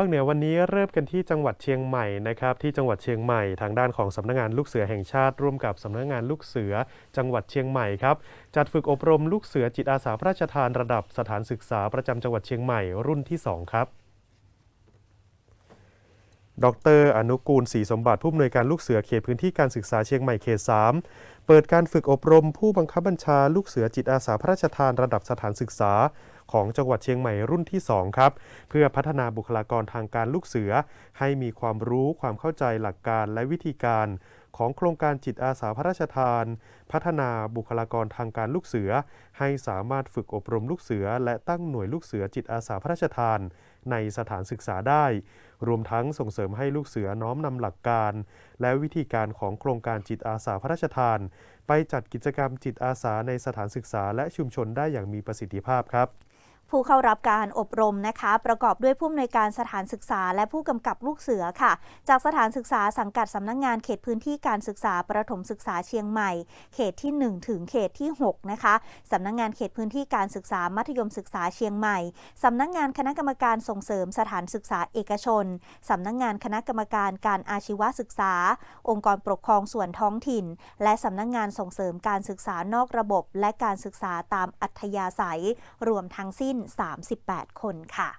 ภาคเหนือวันนี้เริ่มกันที่จังหวัดเชียงใหม่นะครับที่จังหวัดเชียงใหม่ทางด้านของสำนักงานลูกเสือแห่งชาติ ร่วมกับสำนักงานลูกเสือ จังหวัดเชียงใหม่ครับจัดฝึกอบรมลูกเสือจิตอาสาพระราชทานระดับสถานศึกษาประจำจังหวัดเชียงใหม่รุ่นที่ 2 ครับ ดรอนุกูลศรีสมบัติผู้อำนวยการลูกเสือเขตพื้นที่การศึกษาเชียงใหม่เขต 3 เปิดการฝึกอบรมผู้บังคับบัญชาลูกเสือจิตอาสาพระราชทานระดับสถานศึกษา ของจังหวัดเชียงใหม่รุ่นที่ 2 ครับ เพื่อพัฒนาบุคลากรทางการลูกเสือ ให้มีความรู้ความเข้าใจหลักการและวิธีการ ของโครงการจิตอาสาพระราชทาน พัฒนาบุคลากรทางการลูกเสือ ให้สามารถฝึกอบรมลูกเสือ และตั้งหน่วยลูกเสือจิตอาสาพระราชทาน ในสถานศึกษาได้ รวมทั้งส่งเสริมให้ลูกเสือน้อมนำหลักการ และวิธีการของโครงการจิตอาสาพระราชทาน ไปจัดกิจกรรมจิตอาสาในสถานศึกษาและชุมชนได้อย่างมีประสิทธิภาพครับ ผู้เข้ารับการอบรมนะคะ ประกอบด้วยผู้อำนวยการสถานศึกษา และผู้กำกับลูกเสือค่ะ จากสถานศึกษาสังกัดสำนักงงานเขตพื้นที่การศึกษาประถมศึกษาเชียงใหม่ เขตที่ 1 ถึงเขตที่ 6 นะคะสำนักงงานเขตพื้นที่การศึกษามัธยมศึกษาเชียงใหม่สำนักงงานคณะกรรมการส่งเสริมสถานศึกษาเอกชนสำนักงงานคณะกรรมการการอาชีวศึกษา องค์กรปกครองส่วนท้องถิ่น และสำนักงงานส่งเสริมการศึกษานอกระบบ และการศึกษาตามอัธยาศัย รวมทั้งสิ้นน 38 คนค่ะ